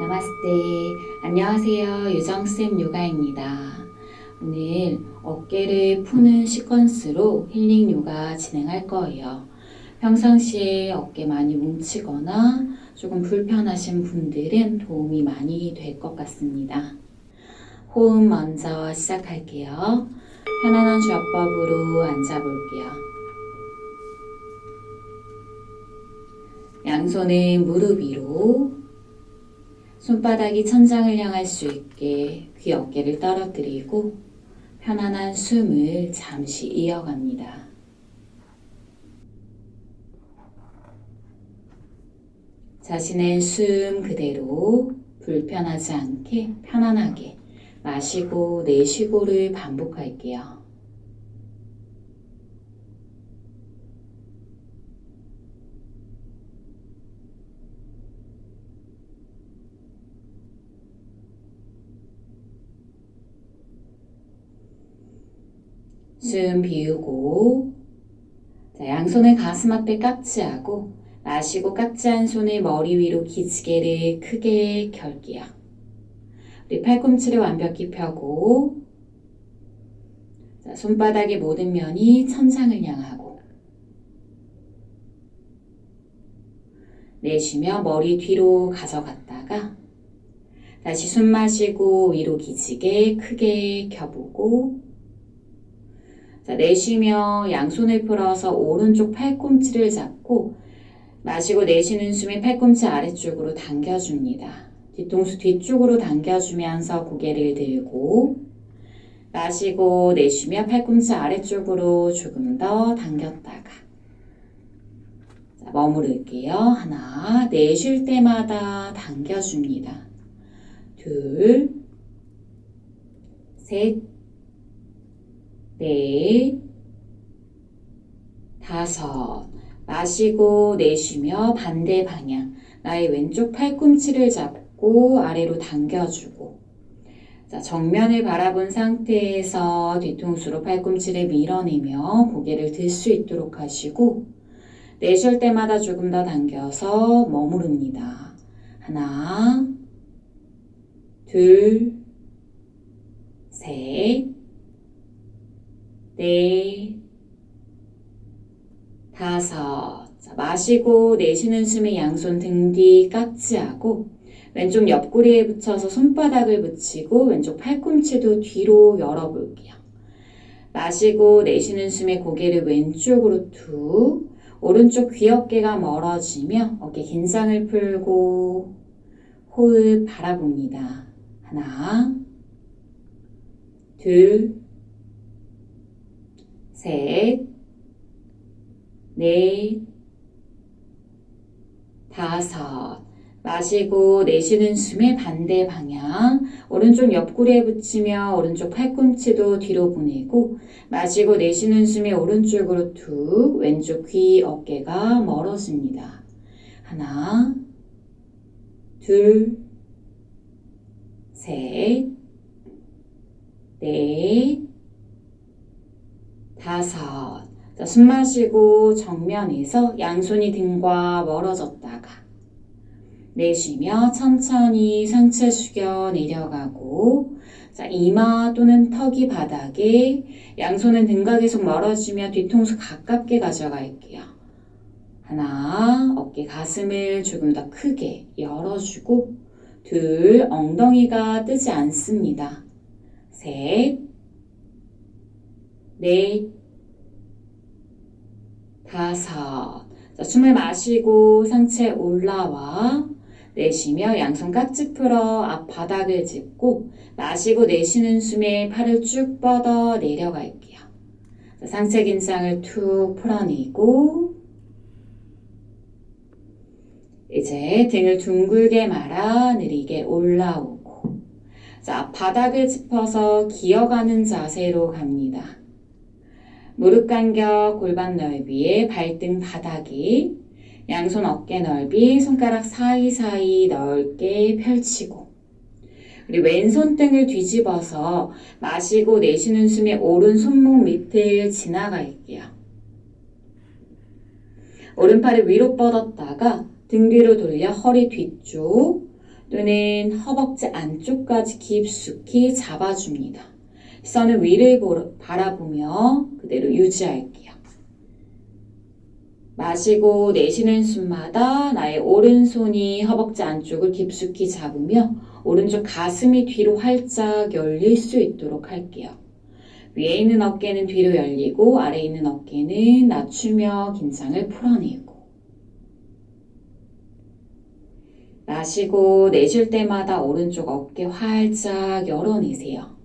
나마스테. 안녕하세요. 유정쌤 요가입니다. 오늘 어깨를 푸는 시퀀스로 힐링 요가 진행할 거예요. 평상시에 어깨 많이 뭉치거나 조금 불편하신 분들은 도움이 많이 될 것 같습니다. 호흡 먼저 시작할게요. 편안한 주어법으로 앉아볼게요. 양손은 무릎 위로 손바닥이 천장을 향할 수 있게 귀 어깨를 떨어뜨리고 편안한 숨을 잠시 이어갑니다. 자신의 숨 그대로 불편하지 않게 편안하게 마시고 내쉬고를 반복할게요. 숨 비우고 자, 양손을 가슴 앞에 깍지하고 마시고 깍지한 손을 머리 위로 기지개를 크게 결게요. 우리 팔꿈치를 완벽히 펴고 자, 손바닥의 모든 면이 천장을 향하고 내쉬며 머리 뒤로 가져갔다가 다시 숨 마시고 위로 기지개 크게 켜보고 자, 내쉬며 양손을 풀어서 오른쪽 팔꿈치를 잡고 마시고 내쉬는 숨에 팔꿈치 아래쪽으로 당겨줍니다. 뒤통수 뒤쪽으로 당겨주면서 고개를 들고 마시고 내쉬며 팔꿈치 아래쪽으로 조금 더 당겼다가 자, 머무를게요. 하나, 내쉴 때마다 당겨줍니다. 둘, 셋, 넷, 다섯. 마시고 내쉬며 반대 방향. 나의 왼쪽 팔꿈치를 잡고 아래로 당겨주고. 자, 정면을 바라본 상태에서 뒤통수로 팔꿈치를 밀어내며 고개를 들 수 있도록 하시고, 내쉴 때마다 조금 더 당겨서 머무릅니다. 하나, 둘, 셋, 넷, 다섯. 자, 마시고 내쉬는 숨에 양손 등 뒤 깍지하고 왼쪽 옆구리에 붙여서 손바닥을 붙이고 왼쪽 팔꿈치도 뒤로 열어볼게요. 마시고 내쉬는 숨에 고개를 왼쪽으로 툭 오른쪽 귀 어깨가 멀어지며 어깨 긴장을 풀고 호흡 바라봅니다. 하나, 둘, 셋, 넷, 다섯. 마시고 내쉬는 숨의 반대 방향. 오른쪽 옆구리에 붙이며 오른쪽 팔꿈치도 뒤로 보내고 마시고 내쉬는 숨에 오른쪽으로 툭 왼쪽 귀 어깨가 멀어집니다. 하나, 둘, 셋, 넷, 다섯. 자, 숨 마시고 정면에서 양손이 등과 멀어졌다가 내쉬며 천천히 상체 숙여 내려가고 자, 이마 또는 턱이 바닥에 양손은 등과 계속 멀어지며 뒤통수 가깝게 가져갈게요. 하나, 어깨 가슴을 조금 더 크게 열어주고 둘, 엉덩이가 뜨지 않습니다. 셋, 넷, 다섯. 자, 숨을 마시고 상체 올라와 내쉬며 양손 깍지 풀어 앞 바닥을 짚고 마시고 내쉬는 숨에 팔을 쭉 뻗어 내려갈게요. 자, 상체 긴장을 툭 풀어내고 이제 등을 둥글게 말아 느리게 올라오고 자, 바닥을 짚어서 기어가는 자세로 갑니다. 무릎 간격 골반 넓이에 발등 바닥이 양손 어깨 넓이 손가락 사이사이 넓게 펼치고 우리 왼손 등을 뒤집어서 마시고 내쉬는 숨에 오른 손목 밑을 지나갈게요. 오른팔을 위로 뻗었다가 등 뒤로 돌려 허리 뒤쪽 또는 허벅지 안쪽까지 깊숙이 잡아줍니다. 시선은 위를 바라보며 그대로 유지할게요. 마시고 내쉬는 숨마다 나의 오른손이 허벅지 안쪽을 깊숙이 잡으며 오른쪽 가슴이 뒤로 활짝 열릴 수 있도록 할게요. 위에 있는 어깨는 뒤로 열리고 아래에 있는 어깨는 낮추며 긴장을 풀어내고 마시고 내쉴 때마다 오른쪽 어깨 활짝 열어내세요.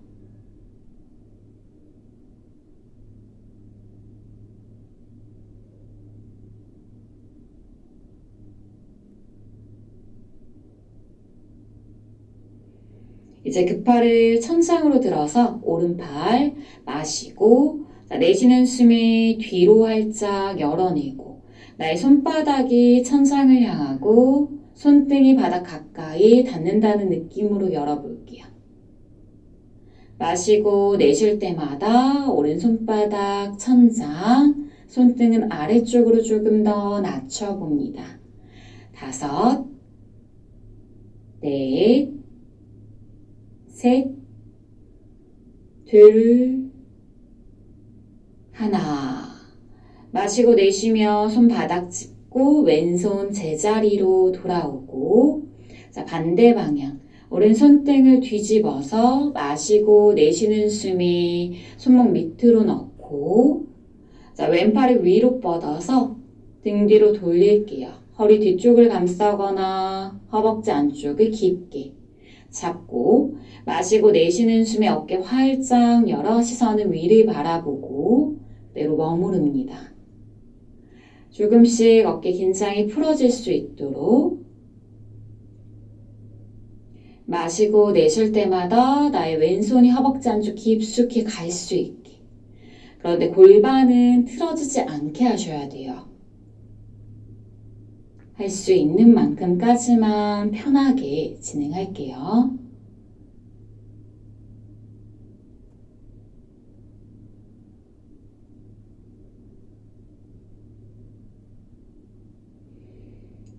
이제 그 팔을 천장으로 들어서 오른팔 마시고 자, 내쉬는 숨에 뒤로 활짝 열어내고 나의 손바닥이 천장을 향하고 손등이 바닥 가까이 닿는다는 느낌으로 열어볼게요. 마시고 내쉴 때마다 오른손바닥 천장, 손등은 아래쪽으로 조금 더 낮춰봅니다. 다섯, 넷, 셋, 둘, 하나. 마시고 내쉬며 손바닥 짚고 왼손 제자리로 돌아오고 자 반대 방향 오른손등을 뒤집어서 마시고 내쉬는 숨에 손목 밑으로 넣고 자 왼팔을 위로 뻗어서 등 뒤로 돌릴게요. 허리 뒤쪽을 감싸거나 허벅지 안쪽을 깊게 잡고 마시고 내쉬는 숨에 어깨 활짝 열어 시선은 위를 바라보고 그대로 머무릅니다. 조금씩 어깨 긴장이 풀어질 수 있도록 마시고 내쉴 때마다 나의 왼손이 허벅지 안쪽 깊숙이 갈 수 있게. 그런데 골반은 틀어지지 않게 하셔야 돼요. 할 수 있는 만큼까지만 편하게 진행할게요.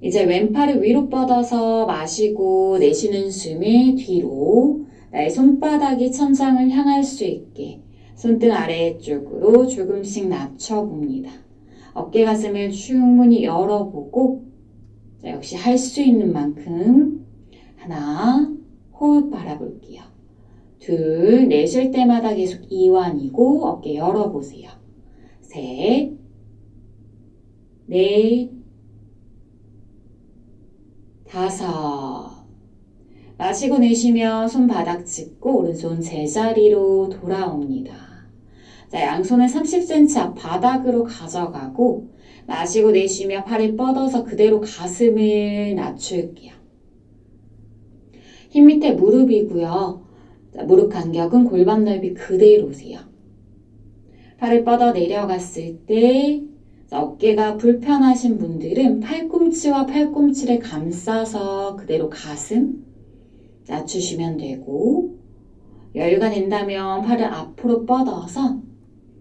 이제 왼팔을 위로 뻗어서 마시고 내쉬는 숨에 뒤로 나의 손바닥이 천장을 향할 수 있게 손등 아래쪽으로 조금씩 낮춰봅니다. 어깨 가슴을 충분히 열어보고 자, 역시 할 수 있는 만큼 하나 호흡 바라볼게요. 둘 내쉴 때마다 계속 이완이고 어깨 열어보세요. 셋, 넷, 다섯. 마시고 내쉬며 손바닥 짚고 오른손 제자리로 돌아옵니다. 자, 양손을 30cm 앞 바닥으로 가져가고 마시고 내쉬며 팔을 뻗어서 그대로 가슴을 낮출게요. 힙 밑에 무릎이고요. 자, 무릎 간격은 골반 넓이 그대로세요. 팔을 뻗어 내려갔을 때 자, 어깨가 불편하신 분들은 팔꿈치와 팔꿈치를 감싸서 그대로 가슴 낮추시면 되고 여유가 된다면 팔을 앞으로 뻗어서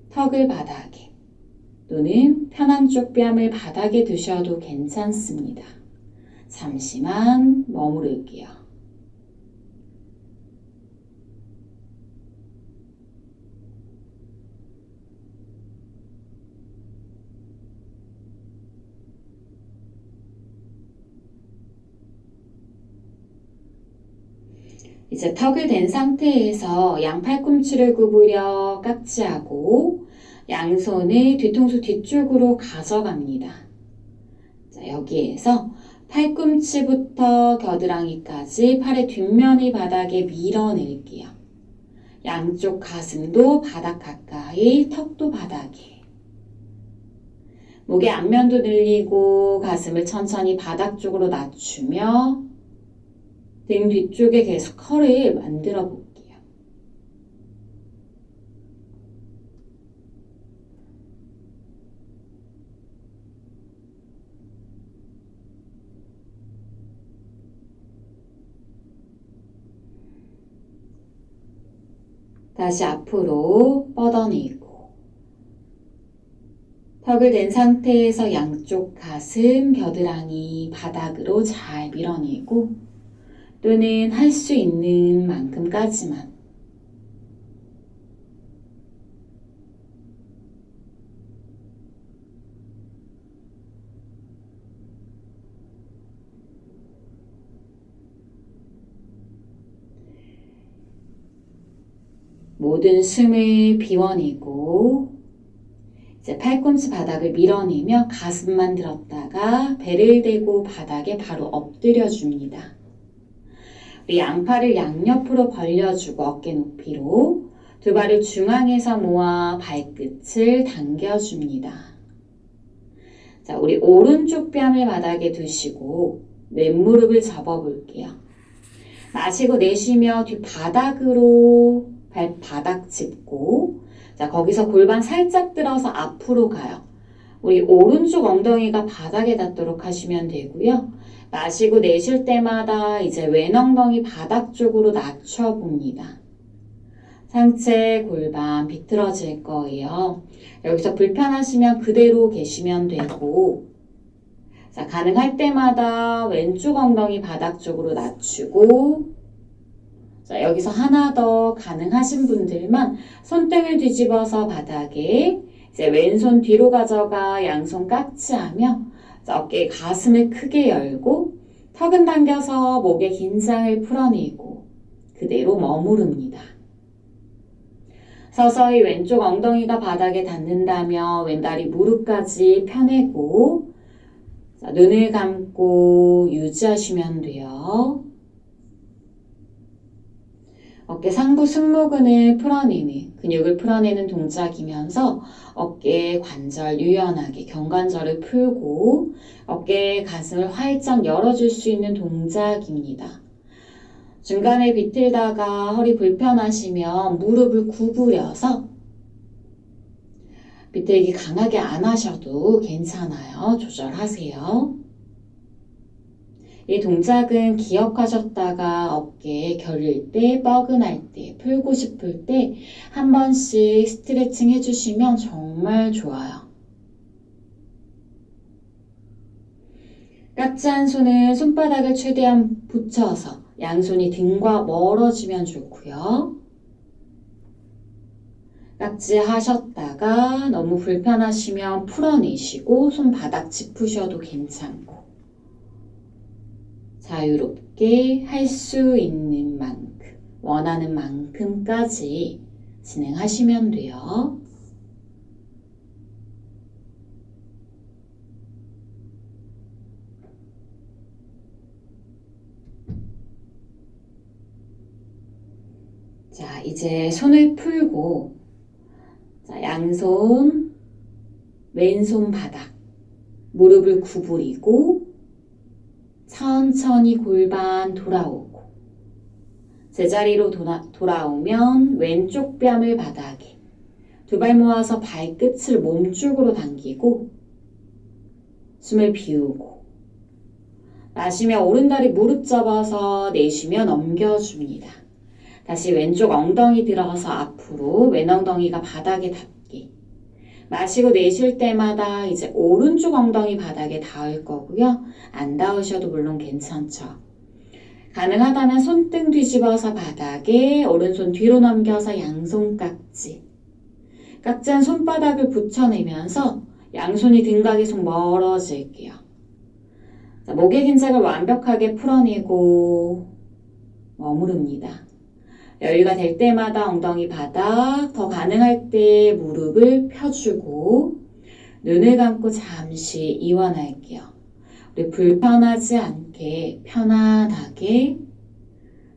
턱을 바닥에 또는 편한 쪽 뺨을 바닥에 두셔도 괜찮습니다. 잠시만 머무를게요. 이제 턱을 댄 상태에서 양 팔꿈치를 구부려 깍지하고 양손을 뒤통수 뒤쪽으로 가져갑니다. 자, 여기에서 팔꿈치부터 겨드랑이까지 팔의 뒷면이 바닥에 밀어낼게요. 양쪽 가슴도 바닥 가까이, 턱도 바닥에. 목의 앞면도 늘리고 가슴을 천천히 바닥 쪽으로 낮추며 등 뒤쪽에 계속 컬을 만들어 볼게요. 다시 앞으로 뻗어내고 턱을 댄 상태에서 양쪽 가슴, 겨드랑이 바닥으로 잘 밀어내고 또는 할 수 있는 만큼까지만. 모든 숨을 비워내고 이제 팔꿈치 바닥을 밀어내며 가슴만 들었다가 배를 대고 바닥에 바로 엎드려 줍니다. 우리 양팔을 양옆으로 벌려주고 어깨 높이로 두 발을 중앙에서 모아 발끝을 당겨줍니다. 자, 우리 오른쪽 뺨을 바닥에 두시고 왼무릎을 접어볼게요. 마시고 내쉬며 뒷바닥으로 발바닥 짚고 자 거기서 골반 살짝 들어서 앞으로 가요. 우리 오른쪽 엉덩이가 바닥에 닿도록 하시면 되고요. 마시고 내쉴 때마다 이제 왼 엉덩이 바닥 쪽으로 낮춰봅니다. 상체 골반 비틀어질 거예요. 여기서 불편하시면 그대로 계시면 되고 자 가능할 때마다 왼쪽 엉덩이 바닥 쪽으로 낮추고 자, 여기서 하나 더 가능하신 분들만 손등을 뒤집어서 바닥에 이제 왼손 뒤로 가져가 양손 깍지하며 자, 어깨 가슴을 크게 열고 턱은 당겨서 목의 긴장을 풀어내고 그대로 머무릅니다. 서서히 왼쪽 엉덩이가 바닥에 닿는다며 왼다리 무릎까지 펴내고 자, 눈을 감고 유지하시면 돼요. 어깨 상부 승모근을 풀어내는 근육을 풀어내는 동작이면서 어깨 관절 유연하게 경관절을 풀고 어깨 가슴을 활짝 열어줄 수 있는 동작입니다. 중간에 비틀다가 허리 불편하시면 무릎을 구부려서 비틀기 강하게 안 하셔도 괜찮아요. 조절하세요. 이 동작은 기억하셨다가 어깨 결릴 때, 뻐근할 때, 풀고 싶을 때 한 번씩 스트레칭 해주시면 정말 좋아요. 깍지 한 손은 손바닥을 최대한 붙여서 양손이 등과 멀어지면 좋고요. 깍지 하셨다가 너무 불편하시면 풀어내시고 손바닥 짚으셔도 괜찮고 자유롭게 할 수 있는 만큼, 원하는 만큼까지 진행하시면 돼요. 자, 이제 손을 풀고, 자, 양손, 왼손 바닥, 무릎을 구부리고, 천천히 골반 돌아오고 제자리로 돌아, 돌아오면 왼쪽 뺨을 바닥에 두 발 모아서 발끝을 몸쪽으로 당기고 숨을 비우고 마시며 오른다리 무릎 접어서 내쉬며 넘겨줍니다. 다시 왼쪽 엉덩이 들어서 앞으로 왼 엉덩이가 바닥에 닿게 마시고 내쉴 때마다 이제 오른쪽 엉덩이 바닥에 닿을 거고요. 안 닿으셔도 물론 괜찮죠. 가능하다면 손등 뒤집어서 바닥에 오른손 뒤로 넘겨서 양손 깍지. 깍지한 손바닥을 붙여내면서 양손이 등과 계속 멀어질게요. 자, 목의 긴장을 완벽하게 풀어내고 머무릅니다. 여유가 될 때마다 엉덩이 바닥, 더 가능할 때 무릎을 펴주고 눈을 감고 잠시 이완할게요. 우리 불편하지 않게 편안하게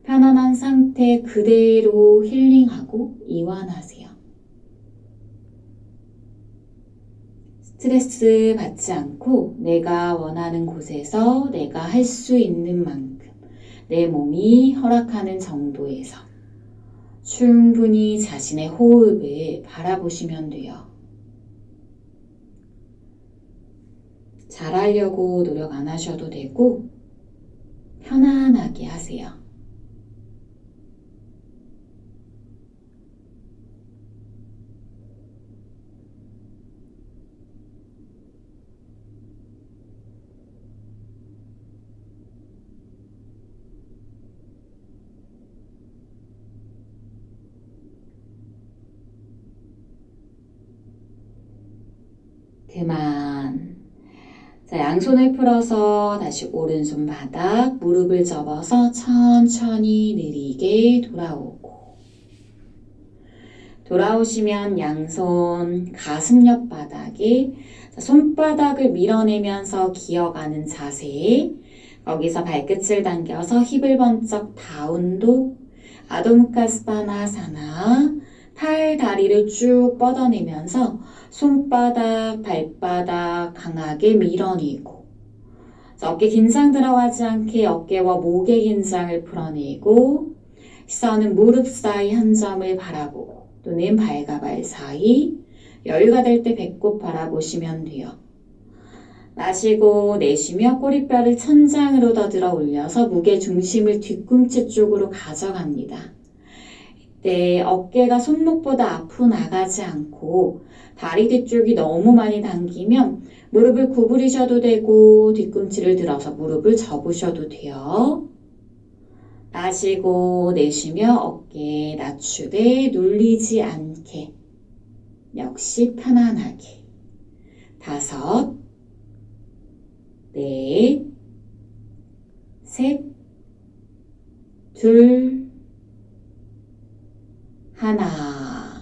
편안한 상태 그대로 힐링하고 이완하세요. 스트레스 받지 않고 내가 원하는 곳에서 내가 할 수 있는 만큼 내 몸이 허락하는 정도에서 충분히 자신의 호흡을 바라보시면 돼요. 잘하려고 노력 안 하셔도 되고, 편안하게 하세요. 그만. 자, 양손을 풀어서 다시 오른손 바닥, 무릎을 접어서 천천히 느리게 돌아오고. 돌아오시면 양손 가슴 옆 바닥에 자, 손바닥을 밀어내면서 기어가는 자세. 거기서 발끝을 당겨서 힙을 번쩍 다운도 아도무카스파나사나 팔 다리를 쭉 뻗어내면서 손바닥, 발바닥 강하게 밀어내고 자, 어깨 긴장 들어가지 않게 어깨와 목의 긴장을 풀어내고 시선은 무릎 사이 한 점을 바라보고 또는 발과 발 사이 여유가 될 때 배꼽 바라보시면 돼요. 마시고 내쉬며 꼬리뼈를 천장으로 더 들어 올려서 무게 중심을 뒤꿈치 쪽으로 가져갑니다. 이때 어깨가 손목보다 앞으로 나가지 않고 다리 뒤쪽이 너무 많이 당기면 무릎을 구부리셔도 되고 뒤꿈치를 들어서 무릎을 접으셔도 돼요. 마시고 내쉬며 어깨 낮추되 눌리지 않게. 역시 편안하게. 다섯. 넷 셋, 둘, 하나.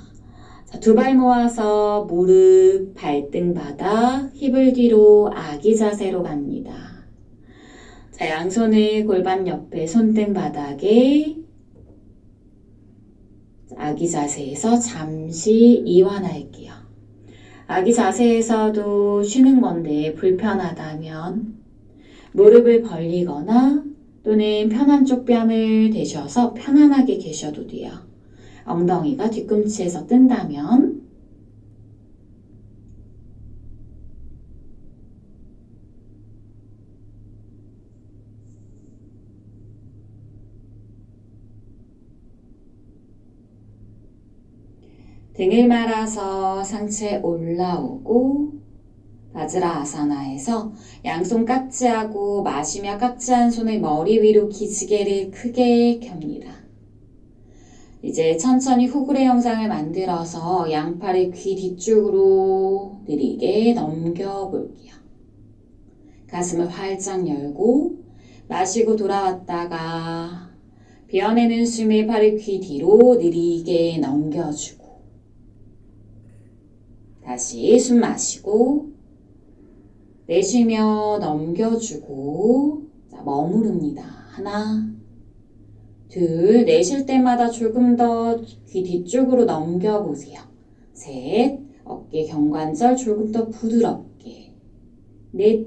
자, 두 발 모아서 무릎, 발등 바닥, 힙을 뒤로 아기 자세로 갑니다. 자, 양손을 골반 옆에 손등 바닥에 아기 자세에서 잠시 이완할게요. 아기 자세에서도 쉬는 건데 불편하다면 무릎을 벌리거나 또는 편한 쪽 뺨을 대셔서 편안하게 계셔도 돼요. 엉덩이가 뒤꿈치에서 뜬다면 등을 말아서 상체 올라오고 바즈라 아사나에서 양손 깍지하고 마시며 깍지한 손을 머리 위로 기지개를 크게 켭니다. 이제 천천히 후그레 영상을 만들어서 양팔을 귀 뒤쪽으로 느리게 넘겨볼게요. 가슴을 활짝 열고 마시고 돌아왔다가 비어내는 숨에 팔을 귀 뒤로 느리게 넘겨주고 다시 숨 마시고 내쉬며 넘겨주고 자, 머무릅니다. 하나 둘 내쉴 때마다 조금 더 귀 뒤쪽으로 넘겨보세요. 셋 어깨 경관절 조금 더 부드럽게. 넷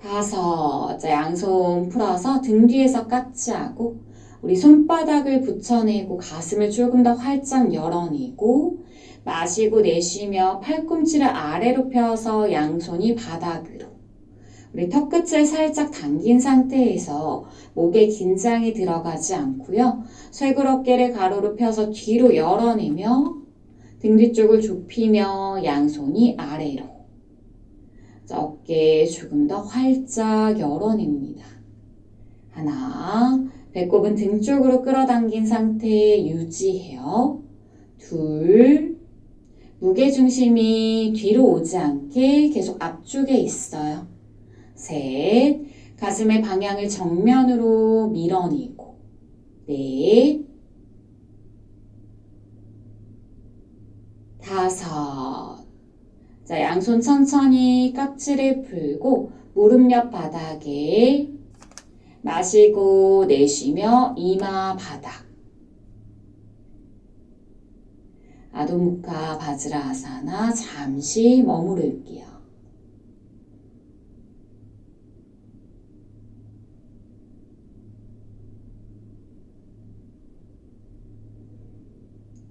다섯. 자 양손 풀어서 등 뒤에서 깍지하고 우리 손바닥을 붙여내고 가슴을 조금 더 활짝 열어내고 마시고 내쉬며 팔꿈치를 아래로 펴서 양손이 바닥으로 우리 턱끝을 살짝 당긴 상태에서 목에 긴장이 들어가지 않고요. 쇄골 어깨를 가로로 펴서 뒤로 열어내며 등 뒤쪽을 좁히며 양손이 아래로 자, 어깨 조금 더 활짝 열어냅니다. 하나, 배꼽은 등 쪽으로 끌어당긴 상태 유지해요. 둘, 무게중심이 뒤로 오지 않게 계속 앞쪽에 있어요. 셋, 가슴의 방향을 정면으로 밀어내고, 넷, 다섯. 자, 양손 천천히 깍지를 풀고 무릎 옆 바닥에 마시고 내쉬며 이마 바닥. 아도무카 바즈라아사나 잠시 머무를게요.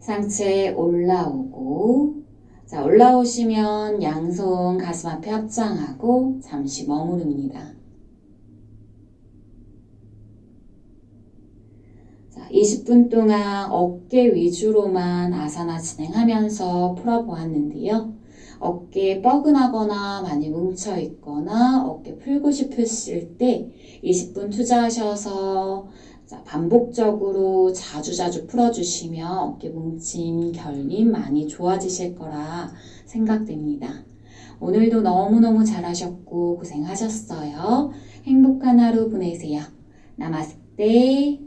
상체 올라오고 자 올라오시면 양손 가슴 앞에 합장하고 잠시 머무릅니다. 자 20분 동안 어깨 위주로만 아사나 진행하면서 풀어보았는데요. 어깨 뻐근하거나 많이 뭉쳐 있거나 어깨 풀고 싶으실 때 20분 투자하셔서 자, 반복적으로 자주 자주 풀어주시면 어깨 뭉침, 결림 많이 좋아지실 거라 생각됩니다. 오늘도 너무너무 잘하셨고 고생하셨어요. 행복한 하루 보내세요. 나마스테.